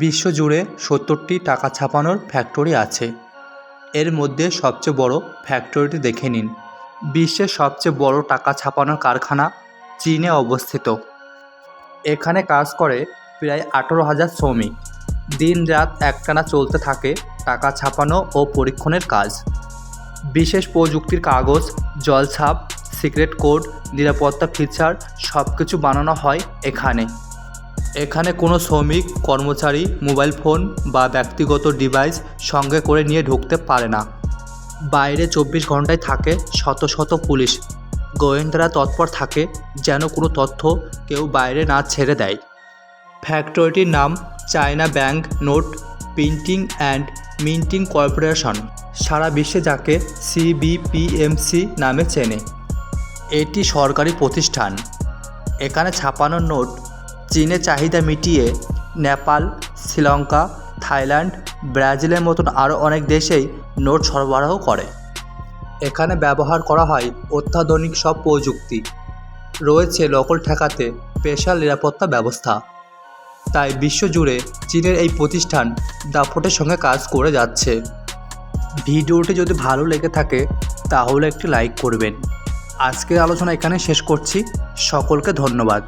বিশ্বজুড়ে সত্তরটি টাকা ছাপানোর ফ্যাক্টরি আছে। এর মধ্যে সবচেয়ে বড় ফ্যাক্টরিটি দেখে নিন। বিশ্বের সবচেয়ে বড় টাকা ছাপানোর কারখানা চীনে অবস্থিত। এখানে কাজ করে প্রায় আঠেরো হাজার শ্রমিক। দিন রাত একটানা চলতে থাকে টাকা ছাপানো ও পরীক্ষণের কাজ। বিশেষ প্রযুক্তির কাগজ, জলছাপ, সিক্রেট কোড, নিরাপত্তা ফিচার সব কিছু বানানো হয় এখানে। এখানে কোনো শ্রমিক, কর্মচারী, মোবাইল ফোন বা ব্যক্তিগত ডিভাইস সঙ্গে করে নিয়ে ঢুকতে পারে না। বাইরে চব্বিশ ঘন্টায় থাকে শত শত পুলিশ। গোয়েন্দারা তৎপর থাকে যেন কোনো তথ্য কেউ বাইরে না ছেড়ে দেয়। ফ্যাক্টরিটির নাম China bank note, printing and minting corporation. সারা বিশ্বে যাকে সিবিপিএমসি নামে চেনে। এটি সরকারি প্রতিষ্ঠান। এখানে ছাপানো নোট চীনে চাহিদা মিটিয়ে নেপাল, শ্রীলঙ্কা, থাইল্যান্ড, ব্রাজিলের মতন আরও অনেক দেশেই নোট সরবরাহ করে। এখানে ব্যবহার করা হয় অত্যাধুনিক সব প্রযুক্তি। রয়েছে নকল ঠেকাতে স্পেশাল নিরাপত্তা ব্যবস্থা। তাই বিশ্বজুড়ে চীনের এই প্রতিষ্ঠান দাপটের সঙ্গে কাজ করে যাচ্ছে। ভিডিওটি যদি ভালো লেগে থাকে, তাহলে একটি লাইক করবেন। আজকের আলোচনা এখানে শেষ করছি। সকলকে ধন্যবাদ।